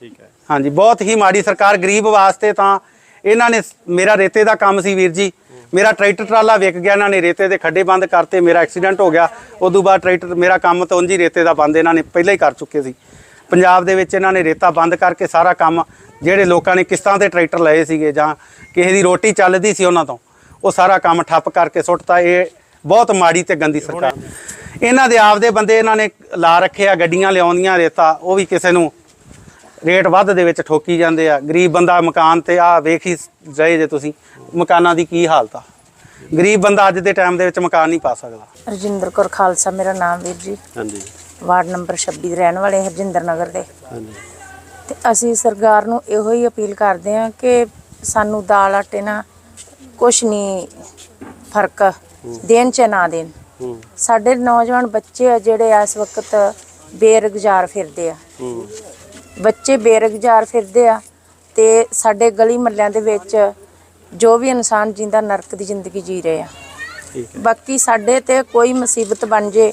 ਠੀਕ ਹੈ। ਹਾਂਜੀ ਬਹੁਤ ਹੀ ਮਾੜੀ ਸਰਕਾਰ। ਗਰੀਬ ਵਾਸਤੇ ਤਾਂ ਇਹਨਾਂ ਨੇ ਮੇਰਾ ਰੇਤੇ ਦਾ ਕੰਮ ਸੀ ਵੀਰ ਜੀ। ਮੇਰਾ ਟਰੈਕਟਰ ਟਰਾਲਾ ਵਿਕ ਗਿਆ ਇਹਨਾਂ ਨੇ ਰੇਤੇ ਦੇ ਖੱਡੇ ਬੰਦ ਕਰਤੇ ਮੇਰਾ ਐਕਸੀਡੈਂਟ ਹੋ ਗਿਆ। ਉਦੋਂ ਬਾਅਦ ਟਰੈਕਟਰ ਮੇਰਾ ਕੰਮ ਤਾਂ ਉਂਝ ਹੀ ਰੇਤੇ ਦਾ ਬੰਦ ਇਹਨਾਂ ਨੇ ਪਹਿਲਾਂ ਹੀ ਕਰ ਚੁੱਕੇ ਸੀ। ਪੰਜਾਬ ਦੇ ਵਿੱਚ ਇਹਨਾਂ ਨੇ ਰੇਤਾ ਬੰਦ ਕਰਕੇ ਸਾਰਾ ਕੰਮ ਜਿਹੜੇ ਲੋਕਾਂ ਨੇ ਕਿਸ਼ਤਾਂ ਤੇ ਟਰੈਕਟਰ ਲਏ ਸੀਗੇ ਜਾਂ ਕਿਸੇ ਦੀ ਰੋਟੀ ਚੱਲਦੀ ਸੀ ਉਹਨਾਂ ਤੋਂ। ਉਹ ਸਾਰਾ ਕੰਮ ਠੱਪ ਕਰਕੇ ਸੁੱਟਤਾ। ਇਹ ਬਹੁਤ ਮਾੜੀ ਤੇ ਗੰਦੀ ਸਰਕਾਰ। ਇਹਨਾਂ ਦੇ ਆਪਦੇ ਬੰਦੇ ਇਹਨਾਂ ਨੇ ਲਾ ਰੱਖੇ ਆ ਗੱਡੀਆਂ ਲਿਆਉਂਦੀਆਂ ਰੇਤਾ ਉਹ ਵੀ ਕਿਸੇ ਨੂੰ ਰੇਟ ਵੱਧ ਦੇ ਵਿੱਚ ਠੋਕੀ ਜਾਂਦੇ ਆ। ਗਰੀਬ ਬੰਦਾ ਮਕਾਨ ਤੇ ਆ ਵੇਖ ਹੀ ਰਹੇ ਜੇ ਤੁਸੀਂ ਮਕਾਨਾਂ ਦੀ ਕੀ ਹਾਲਤ ਆ। ਗਰੀਬ ਬੰਦਾ ਅੱਜ ਦੇ ਟਾਈਮ ਦੇ ਵਿੱਚ ਮਕਾਨ ਨਹੀਂ ਪਾ ਸਕਦਾ। ਰਜਿੰਦਰ ਕੌਰ ਖਾਲਸਾ ਮੇਰਾ ਨਾਮ ਵੀਰ ਜੀ। ਹਾਂਜੀ। ਵਾਰਡ ਨੰਬਰ 26 ਦੇ ਰਹਿਣ ਵਾਲੇ ਹਰਜਿੰਦਰ ਨਗਰ ਦੇ। ਹਾਂਜੀ। ਤੇ ਅਸੀਂ ਸਰਕਾਰ ਨੂੰ ਇਹੋ ਹੀ ਅਪੀਲ ਕਰਦੇ ਹਾਂ ਕਿ ਸਾਨੂੰ ਦਾਲ ਆਟੇ ਨਾਲ ਕੁਛ ਨਹੀਂ ਫ਼ਰਕ। ਦੇਣ ਚ ਨਾ ਦੇਣ ਸਾਡੇ ਨੌਜਵਾਨ ਬੱਚੇ ਆ ਜਿਹੜੇ ਇਸ ਵਕਤ ਬੇਰੁਜ਼ਗਾਰ ਫਿਰਦੇ ਆ। ਬੱਚੇ ਬੇਰੁਜ਼ਗਾਰ ਫਿਰਦੇ ਆ ਤੇ ਸਾਡੇ ਗਲੀ ਮਹੱਲਿਆਂ ਦੇ ਵਿੱਚ ਜੋ ਵੀ ਇਨਸਾਨ ਜਿੰਦਾ ਨਰਕ ਦੀ ਜ਼ਿੰਦਗੀ ਜੀ ਰਹੇ ਆ। ਬਾਕੀ ਸਾਡੇ ਤੇ ਕੋਈ ਮੁਸੀਬਤ ਬਣ ਜੇ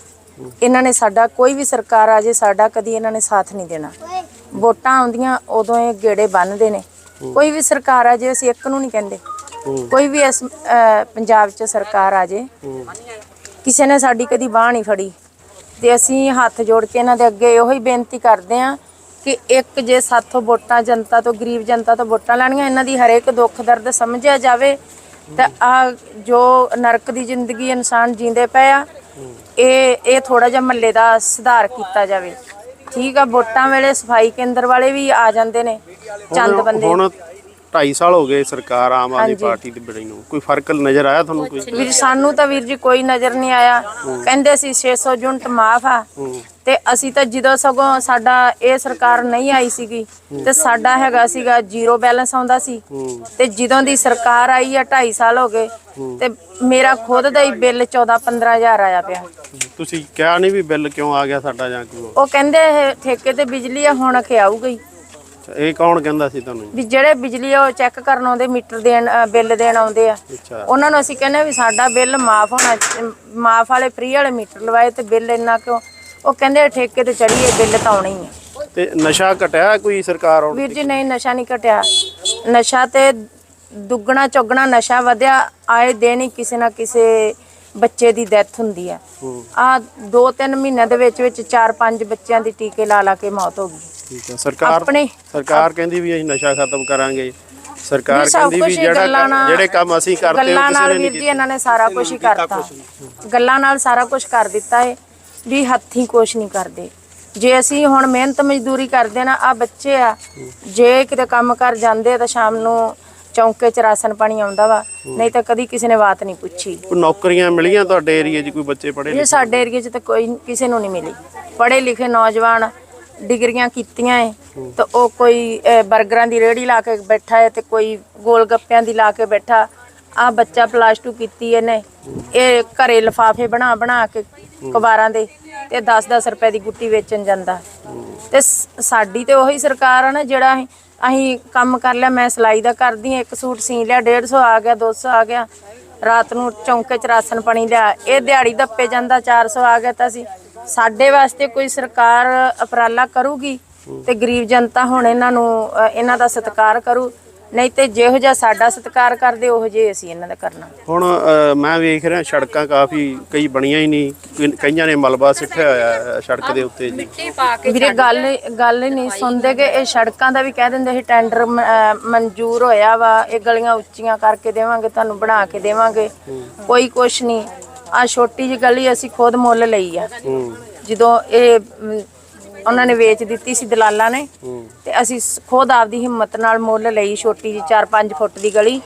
ਇਹਨਾਂ ਨੇ ਸਾਡਾ ਕੋਈ ਵੀ ਸਰਕਾਰ ਆ ਜੇ ਸਾਡਾ ਕਦੀ ਇਹਨਾਂ ਨੇ ਸਾਥ ਨਹੀਂ ਦੇਣਾ। ਵੋਟਾਂ ਆਉਂਦੀਆਂ ਉਦੋਂ ਇਹ ਗੇੜੇ ਬੰਨਦੇ ਨੇ। ਕੋਈ ਵੀ ਸਰਕਾਰ ਆ ਜੇ ਅਸੀਂ ਇੱਕ ਨੂੰ ਨਹੀਂ ਕਹਿੰਦੇ। ਕੋਈ ਵੀ ਇਸ ਅਹ, ਪੰਜਾਬ 'ਚ ਸਰਕਾਰ ਆ ਜੇ ਕਿਸੇ ਨੇ ਸਾਡੀ ਕਦੀ ਬਾਹ ਨਹੀਂ ਫੜੀ। ਤੇ ਅਸੀਂ ਹੱਥ ਜੋੜ ਕੇ ਇਹਨਾਂ ਦੇ ਅੱਗੇ ਇਹੋ ਹੀ ਬੇਨਤੀ ਕਰਦੇ ਹਾਂ ਕਿ ਇੱਕ ਜੇ ਸਾਥੋਂ ਵੋਟਾਂ ਜਨਤਾ ਤੋਂ ਗਰੀਬ ਜਨਤਾ ਤੋਂ ਵੋਟਾਂ ਲੈਣੀਆਂ ਇਹਨਾਂ ਦੀ ਹਰੇਕ ਦੁੱਖ ਦਰਦ ਸਮਝਿਆ ਜਾਵੇ ਤਾਂ ਆ ਜੋ ਨਰਕ ਦੀ ਜ਼ਿੰਦਗੀ ਇਨਸਾਨ ਜੀਂਦੇ ਪਏ ਆ ਇਹ ਇਹ ਥੋੜਾ ਜਿਹਾ ਮੱਲੇ ਦਾ ਸੁਧਾਰ ਕੀਤਾ ਜਾਵੇ। ਠੀਕ ਆ ਵੋਟਾਂ ਵੇਲੇ ਸਫ਼ਾਈ ਕੇਂਦਰ ਵਾਲੇ ਵੀ ਆ ਜਾਂਦੇ ਨੇ ਚੰਦ ਬੰਦੇ। ਹੁਣ 2.5 ਸਾਲ ਹੋ ਗਏ ਸਰਕਾਰ ਆਮ ਆਦਮੀ। ਪਾਰਟੀ ਦੀ ਬਣੀ ਨੂੰ। ਕੋਈ ਫ਼ਰਕ ਨਜ਼ਰ ਆਇਆ ਤੁਹਾਨੂੰ ਕੋਈ? ਵੀਰ ਸਾਨੂੰ ਤਾਂ ਵੀਰ ਜੀ ਕੋਈ ਨਜ਼ਰ ਨਹੀਂ ਆਇਆ। ਕਹਿੰਦੇ ਸੀ 600 ਯੂਨਿਟ ਮਾਫ ਆ। ਤੇ ਅਸੀਂ ਤਾਂ ਜਦੋਂ ਸਗੋਂ ਸਾਡਾ ਇਹ ਸਰਕਾਰ ਨਹੀਂ ਆਈ ਸੀਗੀ ਤੇ ਸਾਡਾ ਹੈਗਾ ਸੀਗਾ ਜ਼ੀਰੋ ਬੈਲੈਂਸ ਆਉਂਦਾ ਸੀ। ਤੇ ਜਦੋਂ ਦੀ ਸਰਕਾਰ ਆਈ ਆ 2.5 ਸਾਲ ਹੋ ਗਏ ਤੇ ਮੇਰਾ ਖੁਦ ਦਾ ਹੀ ਬਿੱਲ 14 15000 ਆਇਆ ਪਿਆ। ਤੁਸੀਂ ਕਿਹਾ ਨਹੀਂ ਵੀ ਬਿੱਲ ਕਿਉਂ ਆ ਗਿਆ ਸਾਡਾ ਜਾਂ ਕਿਉਂ? ਉਹ ਕਹਿੰਦੇ ਇਹ ਠੇਕੇ ਤੇ ਬਿਜਲੀ ਆ ਹੁਣ ਕਿ ਆਊਗਾ। ਅੱਛਾ, ਇਹ ਕੌਣ ਕਹਿੰਦਾ ਸੀ ਤੁਹਾਨੂੰ? ਵੀ ਜਿਹੜੇ ਬਿਜਲੀ ਆ ਉਹ ਚੈੱਕ ਕਰਨ ਆਉਂਦੇ ਮੀਟਰ ਦੇਣ ਅ, ਬਿੱਲ ਦੇਣ ਆਉਂਦੇ ਆ। ਅੱਛਾ। ਉਹਨਾਂ ਨੂੰ ਅਸੀਂ ਕਹਿੰਦੇ ਵੀ ਸਾਡਾ ਬਿੱਲ ਮਾਫ ਹੋਣਾ ਮਾਫ ਵਾਲੇ ਫ੍ਰੀ ਵਾਲੇ ਮੀਟਰ ਲਵਾਏ ਤੇ ਬਿੱਲ ਇੰਨਾ ਕਿਉਂ? ਉਹ ਕਹਿੰਦੇ ਠੇਕੇ ਤੇ ਚੜੀਏ ਬਿੱਲ ਤਾਂ ਆਉਣਾ ਹੀ ਆ। ਤੇ ਨਸ਼ਾ ਘਟਿਆ ਕੋਈ ਸਰਕਾਰ ਆਉਣ ਵੀਰ ਜੀ ਨਹੀਂ ਨਸ਼ਾ ਨਹੀਂ ਘਟਿਆ। ਨਸ਼ਾ ਤੇ ਦੁੱਗਣਾ ਚੌਗਣਾ ਨਸ਼ਾ ਵਧਿਆ ਆਏ ਦਿਨ ਹੀ ਕਿਸੇ ਨਾ ਕਿਸੇ ਬੱਚੇ ਦੀ ਡੈਥ ਹੁੰਦੀ ਆ। ਆ ਦੋ ਤਿੰਨ ਮਹੀਨਿਆਂ ਦੇ ਵਿੱਚ ਵਿੱਚ ਚਾਰ ਪੰਜ ਬੱਚਿਆਂ ਦੀ ਟੀਕੇ ਲਾ ਲਾ ਕੇ ਮੌਤ ਹੋ ਗਈ। ਠੀਕ ਹੈ ਸਰਕਾਰ ਆਪਣੇ- ਸਰਕਾਰ ਕਹਿੰਦੀ ਵੀ ਅਸੀਂ ਨਸ਼ਾ ਖਤਮ ਕਰਾਂਗੇ। ਸਰਕਾਰ ਕਹਿੰਦੀ ਵੀ ਹੀ ਜਿਹੜਾ ਜਿਹੜੇ ਕੰਮ ਅਸੀਂ ਕਰਦੇ ਉਹ ਗੱਲਾਂ ਕਿਸੇ ਨਾਲ ਨੇ ਨਹੀਂ ਵੀਰ ਜੀ ਇਹਨਾਂ ਨੇ ਸਾਰਾ ਕੁਝ ਹੀ ਕਰਤਾ। ਗੱਲਾਂ ਨਾਲ ਸਾਰਾ ਕੁਝ ਕਰ ਦਿੱਤਾ ਏ ਵੀ ਹੱਥੀਂ ਕੁਝ ਨਹੀਂ ਕਰਦੇ। ਜੇ ਅਸੀਂ ਹੁਣ ਮਿਹਨਤ ਮਜ਼ਦੂਰੀ ਕਰਦੇ ਨਾ ਆ ਬੱਚੇ ਆ ਜੇ ਕਿਤੇ ਕੰਮ ਕਰ ਜਾਂਦੇ ਤਾਂ ਸ਼ਾਮ ਨੂੰ ਚੌਂਕੇ ਚ ਰਾਸ਼ਨ ਪਾਣੀ ਆਉਂਦਾ ਵਾ ਨਹੀਂ ਤਾਂ ਕਦੀ ਕਿਸੇ ਨੇ ਬਾਤ ਨਹੀਂ ਪੁੱਛੀ। ਕੋਈ ਨੌਕਰੀਆਂ ਮਿਲੀਆਂ ਤੁਹਾਡੇ ਏਰੀਏ 'ਚ ਕੋਈ ਬੱਚੇ ਪੜ੍ਹੇ ਇਹ ਸਾਡੇ ਏਰੀਏ 'ਚ ਤਾਂ ਕੋਈ ਕਿਸੇ ਨੂੰ ਨਹੀਂ ਮਿਲੀ। ਪੜ੍ਹੇ ਲਿਖੇ ਨੌਜਵਾਨ ਡਿਗਰੀਆਂ ਕੀਤੀਆਂ ਏ। ਤਾਂ ਉਹ ਕੋਈ ਅਹ, 버ਗਰਾਂ ਦੀ ਰੇਹੜੀ ਲਾ ਕੇ ਬੈਠਾ ਹੈ ਤੇ ਕੋਈ ਗੋਲ ਗੱਪਿਆਂ ਦੀ ਲਾ ਕੇ ਬੈਠਾ। ਆ ਬੱਚਾ ਪਲੱਸ 2 ਕੀਤੀ ਇਹਨੇ। ਇਹ ਘਰੇ ਲਫਾਫੇ ਬਣਾ ਬਣਾ ਕੇ ਕਬਾਰਾਂ ਦੇ ਤੇ 10-10 ਰੁਪਏ ਦੀ ਗੁੱਟੀ ਵੇਚਣ ਜਾਂਦਾ। ਤੇ ਸ- ਸਾਡੀ ਤੇ ਉਹੀ ਸਰਕਾਰ ਆ ਨਾ ਜਿਹੜਾ ਅਸੀਂ ਅਸੀਂ ਕੰਮ ਕਰ ਲਿਆ ਮੈਂ ਸਿਲਾਈ ਦਾ ਕਰਦੀ ਹਾਂ ਇੱਕ ਸੂਟ ਸੀ ਲਿਆ 150 ਆ ਗਿਆ 200 ਆ ਗਿਆ। ਰਾਤ ਨੂੰ ਚੌਂਕੇ ਚ ਰਾਸ਼ਨ ਪਾਣੀ ਲਿਆ ਇਹ ਦਿਹਾੜੀ ਦੱਪੇ ਜਾਂਦਾ 400 ਆ ਗਿਆ ਤਾਂ ਅਸੀਂ ਸਾਡੇ ਵਾਸਤੇ ਕੋਈ ਸਰਕਾਰ ਉਪਰਾਲਾ ਕਰੂਗੀ ਤੇ ਗਰੀਬ ਜਨਤਾ ਹੁਣ ਇਹਨਾਂ ਨੂੰ ਅ, ਇਹਨਾਂ ਦਾ ਸਤਿਕਾਰ ਕਰੂ ਨਹੀਂ ਤੇ ਜਿਹੋ ਜਿਹਾ ਸਾਡਾ ਸਤਿਕਾਰ ਕਰਦੇ ਉਹੋ ਜਿਹੇ ਅਸੀਂ ਇਹਨਾਂ ਦਾ ਕਰਨਾ। ਹੁਣ ਅ, ਮੈਂ ਵੇਖ ਰਿਹਾ ਸੜਕਾਂ ਕਾਫੀ ਕਈ ਬਣੀਆਂ ਹੀ ਨਹੀਂ ਕਈ- ਕਈਆਂ ਨੇ ਮਲਬਾ ਸਿੱਟਿਆ ਹੋਇਆ ਹੈ ਸੜਕ ਦੇ ਉੱਤੇ ਜੀ। ਵੀਰੇ ਗੱਲ ਗੱਲ ਹੀ ਨਹੀਂ ਸੁਣਦੇ ਕਿ ਇਹ ਸੜਕਾਂ ਦਾ ਵੀ ਕਹਿ ਦਿੰਦੇ ਸੀ ਟੈਂਡਰ ਮ- ਅਹ ਮਨਜ਼ੂਰ ਹੋਇਆ ਵਾ ਇਹ ਗਲੀਆਂ ਉੱਚੀਆਂ ਕਰਕੇ ਦੇਵਾਂਗੇ ਤੁਹਾਨੂੰ ਬਣਾ ਕੇ ਦੇਵਾਂਗੇ ਕੋਈ ਕੁਛ ਨਹੀਂ। ਆ ਛੋਟੀ ਜਿਹੀ ਗਲੀ ਅਸੀਂ ਖੁਦ ਮੁੱਲ ਲਈ ਆ। ਜਦੋਂ ਇਹ ਅਮ, ਉਹਨਾਂ ਨੇ ਵੇਚ ਦਿੱਤੀ ਸੀ ਦਲਾਲਾਂ ਨੇ ਤੇ ਅਸੀਂ ਸ- ਖੁਦ ਆਪਦੀ ਹਿੰਮਤ ਨਾਲ ਮੁੱਲ ਲਈ ਛੋਟੀ ਜਿਹੀ 4-5 ਫੁੱਟ ਦੀ ਗਲੀ।